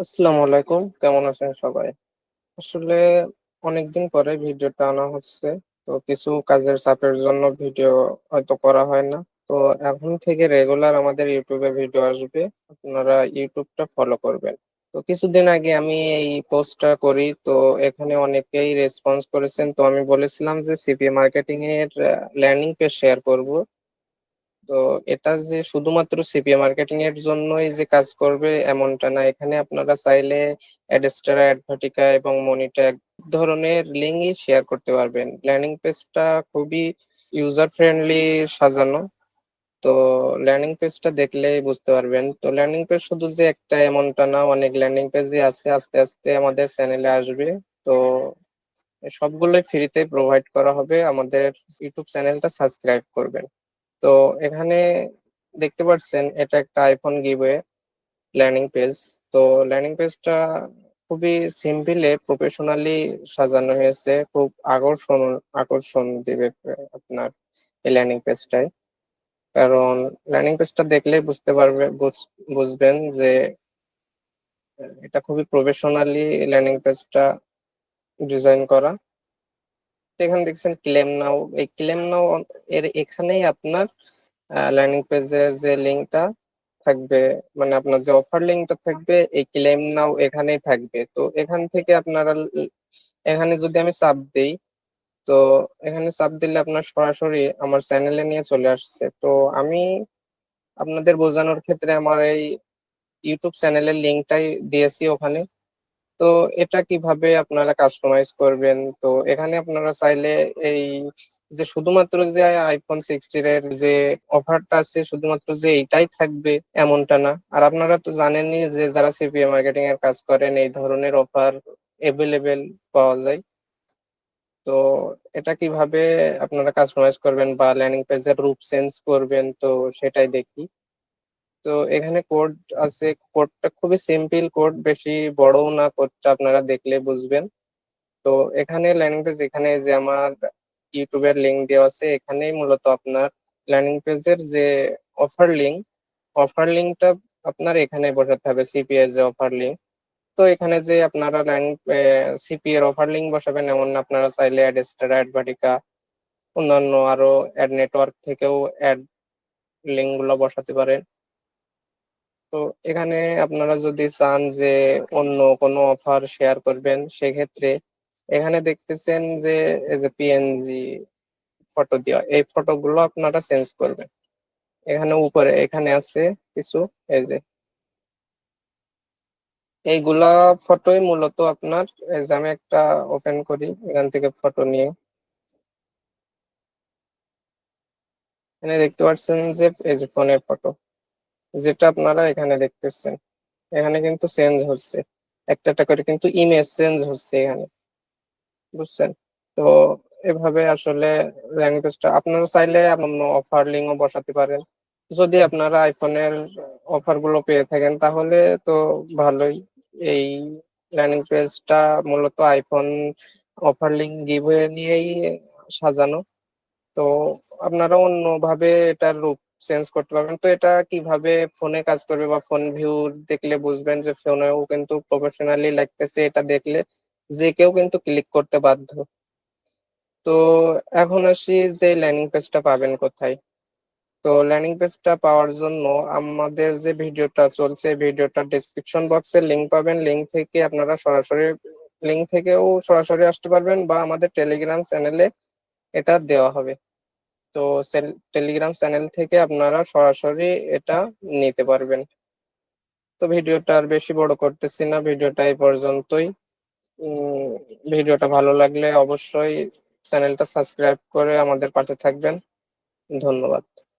আসসালামু আলাইকুম। কেমন আছেন সবাই? আসলে অনেকদিন পরে ভিডিওটা আনা হচ্ছে। তো কিছু কাজের চাপের জন্য ভিডিও হয়তো করা হয় না। তো এখন থেকে রেগুলার আমাদের ইউটিউবে ভিডিও আসবে। আপনারা ইউটিউবটা ফলো করবেন। তো কিছুদিন আগে আমি এই পোস্টটা করি। তো এখানে অনেকেই রেসপন্স করেছেন। তো আমি বলেছিলাম যে সিপি মার্কেটিং এর ল্যান্ডিং পেজ শেয়ার করব। তো এটা যে শুধুমাত্র সিপিএ মার্কেটিং এর জন্যই যে কাজ করবে, এমনটা না। এখানে আপনারা চাইলে অ্যাডস্টারা অ্যাডভার্টিকা এবং মনিটা এক ধরনের লিঙ্কই শেয়ার করতে পারবেন। ল্যান্ডিং পেজটা খুবই ইউজার ফ্রেন্ডলি সাজানো। তো ল্যান্ডিং পেজটা দেখলেই বুঝতে পারবেন। তো ল্যান্ডিং পেজ শুধু যে একটা এমনটা না, অনেক ল্যান্ডিং পেজই আছে, আস্তে আস্তে আমাদের চ্যানেলে আসবে। তো সবগুলোই ফ্রিতে প্রোভাইড করা হবে। আমাদের ইউটিউব চ্যানেলটা সাবস্ক্রাইব করবেন। তো এখানে দেখতে পাচ্ছেন এটা একটা আইফোন গিভওয়ে ল্যান্ডিং পেজ তো ল্যান্ডিং পেজটা খুবই সিম্পলে প্রফেশনালি সাজানো হয়েছে। খুব আকর্ষণ আকর্ষণ দিবে আপনার এই ল্যান্ডিং পেজটায় কারণ ল্যান্ডিং পেজটা দেখলে বুঝতে পারবে বুঝবেন যে এটা খুবই প্রফেশনালি ল্যান্ডিং পেজটা ডিজাইন করা। এখানে দেখছেন ক্লেম নাও এই ক্লেম নাও এর এখানেই আপনার ল্যান্ডিং পেজের যে লিঙ্কটা থাকবে মানে আপনার যে অফার লিঙ্কটা থাকবে, এই ক্লেম নাও এখানেই থাকবে। তো এখান থেকে আপনারা এখানে যদি আমি চাপ দিই, তো এখানে চাপ দিলে আপনার সরাসরি আমার চ্যানেলে নিয়ে চলে আসছে। তো আমি আপনাদের বোঝানোর ক্ষেত্রে আমার এই ইউটিউব চ্যানেলের লিঙ্কটাই দিয়েছি ওখানে। তো এটা কীভাবে আপনারা কাস্টমাইজ করবেন? তো এখানে আপনারা চাইলে এই যে শুধুমাত্র যে আইফোন সিক্সটির এর যে অফারটা আছে, শুধুমাত্র যে এইটাই থাকবে এমনটা না। আর আপনারা তো জানেনই যে যারা সিপিএ মার্কেটিং এর কাজ করেন, এই ধরনের অফার এভেলেবেল পাওয়া যায়। তো এটা কীভাবে আপনারা কাস্টমাইজ করবেন বা ল্যান্ডিং পেজের রূপ চেঞ্জ করবেন, তো সেটাই দেখি। তো এখানে কোড আছে। কোডটা খুবই সিম্পল কোড বেশি বড়ও না কোডটা আপনারা দেখলে বুঝবেন। তো এখানে ল্যান্ডিং পেজ এখানে যে আমার ইউটিউবের লিঙ্ক দেওয়া আছে, এখানেই মূলত আপনার ল্যান্ডিং পেজের যে অফার লিঙ্ক অফার লিঙ্কটা আপনার এখানে বসাতে হবে সিপিএস যে অফার লিঙ্ক তো এখানে যে আপনারা ল্যান্ড এর অফার লিঙ্ক বসাবেন, এমন আপনারা চাইলে অ্যাডস্টার অ্যাডভার্টিকা অন্যান্য আরও অ্যাড নেটওয়ার্ক থেকেও অ্যাড লিঙ্কগুলো বসাতে পারেন। তো এখানে আপনারা যদি চান যে অন্য কোনো অফার শেয়ার করবেন, সেক্ষেত্রে এখানে দেখতেছেন যে যে পিএনজি ফটো দেওয়া, এই ফটোগুলো আপনারা চেঞ্জ করবেন। এখানে উপরে, এখানে আছে কিছু, এই যে এইগুলা ফটোই মূলত আপনার, এই যে আমি একটা ওপেন করি, এখান থেকে ফটো নিয়ে। এখানে দেখতে পাচ্ছেন যে এই যে ফোনের ফটো যেটা আপনারা এখানে দেখতেছেন। এখানে কিন্তু চেঞ্জ হচ্ছে। একটা একটা করে কিন্তু ইমেজ চেঞ্জ হচ্ছে এখানে। বুঝছেন? তো এভাবে আসলে ল্যাঙ্গুয়েজটা আপনারা চাইলে অন্য অফার লিঙ্কও বসাতে পারেন। যদি আপনারা আইফোনের অফারগুলো পেয়ে থাকেন, তাহলে তো ভালোই। এই ল্যান্ডিং পেজটা মূলত আইফোন অফার লিঙ্ক গিভওয়ে নিয়েই সাজানো। তো আপনারা অন্যভাবে এটার রূপ চেঞ্জ করতে পারবেন। তো এটা কীভাবে ফোনে কাজ করবে বা ফোন ভিউ দেখলে বুঝবেন যে ফোনেও কিন্তু প্রফেশনালি লাগতেছে এটা দেখলে যে কেউ কিন্তু ক্লিক করতে বাধ্য। তো এখন আসি যে ল্যান্ডিং পেজটা পাবেন কোথায়। তো ল্যান্ডিং পেজটা পাওয়ার জন্য আমাদের যে ভিডিওটা চলছে ভিডিওটার ডিসক্রিপশন বক্সে লিংক পাবেন। লিংক থেকে আপনারা সরাসরি লিংক থেকেও সরাসরি আসতে পারবেন বা আমাদের টেলিগ্রাম চ্যানেলে এটা দেওয়া হবে। তো টেলিগ্রাম চ্যানেল থেকে আপনারা সরাসরি এটা নিতে পারবেন। তো ভিডিওটা আর বেশি বড় করতেছি না, ভিডিওটা এই পর্যন্তই। ভিডিওটা ভালো লাগলে অবশ্যই চ্যানেলটা সাবস্ক্রাইব করে আমাদের পাশে থাকবেন। ধন্যবাদ।